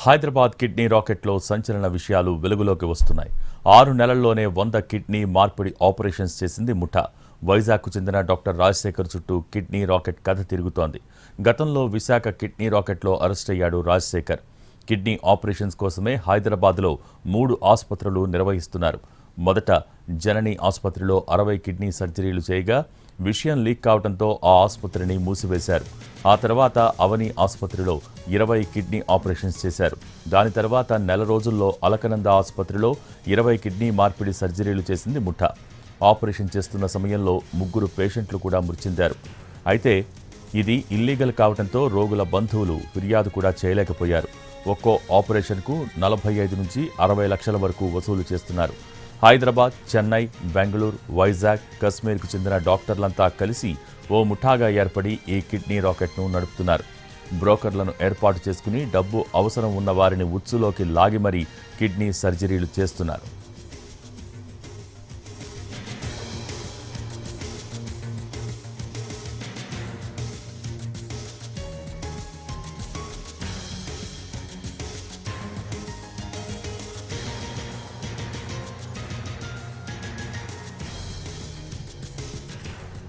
Hyderabad kidney రాకెట్లో సంచలన విషయాలు వెలుగులోకి వస్తున్నాయి. ఆరు నెలల్లోనే వంద కిడ్నీ మార్పిడి ఆపరేషన్స్ చేసింది ముఠా. వైజాగ్కు చెందిన డాక్టర్ రాజశేఖర్ చుట్టూ కిడ్నీ రాకెట్ కథ తిరుగుతోంది. గతంలో విశాఖ కిడ్నీ రాకెట్లో అరెస్ట్ అయ్యాడు రాజశేఖర్. కిడ్నీ ఆపరేషన్స్ కోసమే హైదరాబాద్లో మూడు ఆసుపత్రులు నిర్వహిస్తున్నారు. మొదట జనని ఆసుపత్రిలో అరవై కిడ్నీ సర్జరీలు చేయగా విషయం లీక్ కావడంతో ఆ ఆసుపత్రిని మూసివేశారు. ఆ తర్వాత అవని ఆసుపత్రిలో ఇరవై కిడ్నీ ఆపరేషన్స్ చేశారు. దాని తర్వాత నెల రోజుల్లో అలకనంద ఆసుపత్రిలో ఇరవై కిడ్నీ మార్పిడి సర్జరీలు చేసింది ముఠా. ఆపరేషన్ చేస్తున్న సమయంలో ముగ్గురు పేషెంట్లు కూడా మృతి చెందారు అయితే ఇది ఇల్లీగల్ కావడంతో రోగుల బంధువులు ఫిర్యాదు కూడా చేయలేకపోయారు. ఒక్కో ఆపరేషన్కు నలభై ఐదు నుంచి అరవై లక్షల వరకు వసూలు చేస్తున్నారు. హైదరాబాద్ చెన్నై బెంగళూరు వైజాగ్ కశ్మీర్కు చెందిన డాక్టర్లంతా కలిసి ఓ ముఠాగా ఏర్పడి ఈ కిడ్నీ రాకెట్ను నడుపుతున్నారు. బ్రోకర్లను ఏర్పాటు చేసుకుని డబ్బు అవసరం ఉన్న వారిని ఉచ్చులోకి లాగి మరీ కిడ్నీ సర్జరీలు చేస్తున్నారు.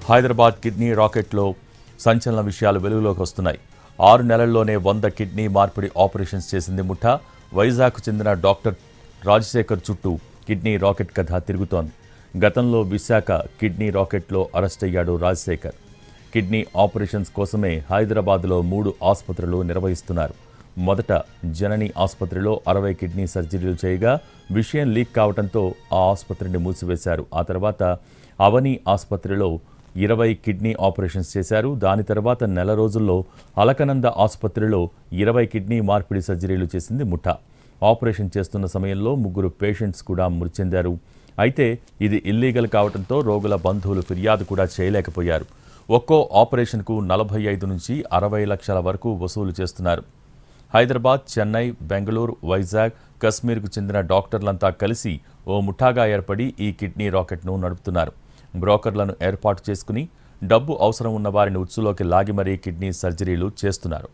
హైదరాబాద్ కిడ్నీ రాకెట్లో సంచలన విషయాలు వెలుగులోకి వస్తున్నాయి. ఆరు నెలల్లోనే వంద కిడ్నీ మార్పిడి ఆపరేషన్స్ చేసింది ముఠా. వైజాగ్కు చెందిన డాక్టర్ రాజశేఖర్ చుట్టూ కిడ్నీ రాకెట్ కథ తిరుగుతోంది. గతంలో విశాఖ కిడ్నీ రాకెట్లో అరెస్ట్ అయ్యాడు రాజశేఖర్. కిడ్నీ ఆపరేషన్స్ కోసమే హైదరాబాద్లో మూడు ఆసుపత్రులు నిర్వహిస్తున్నారు. మొదట జనని ఆసుపత్రిలో అరవై కిడ్నీ సర్జరీలు చేయగా విషయం లీక్ కావడంతో ఆ ఆసుపత్రిని మూసివేశారు. ఆ తర్వాత అవని ఆసుపత్రిలో ఇరవై కిడ్నీ ఆపరేషన్స్ చేశారు. దాని తర్వాత నెల రోజుల్లో అలకనంద ఆసుపత్రిలో ఇరవై కిడ్నీ మార్పిడి సర్జరీలు చేసింది ముఠా. ఆపరేషన్ చేస్తున్న సమయంలో ముగ్గురు పేషెంట్స్ కూడా మృతి చెందారు అయితే ఇది ఇల్లీగల్ కావడంతో రోగుల బంధువులు ఫిర్యాదు కూడా చేయలేకపోయారు. ఒక్కో ఆపరేషన్కు నలభై ఐదు నుంచి అరవై లక్షల వరకు వసూలు చేస్తున్నారు. హైదరాబాద్ చెన్నై బెంగళూరు వైజాగ్ కశ్మీర్కు చెందిన డాక్టర్లంతా కలిసి ఓ ముఠాగా ఏర్పడి ఈ కిడ్నీ రాకెట్ను నడుపుతున్నారు. బ్రోకర్లను ఏర్పాటు చేసుకుని డబ్బు అవసరం ఉన్న వారిని ఉచ్చులోకి లాగి మరీ కిడ్నీ సర్జరీలు చేస్తున్నారు.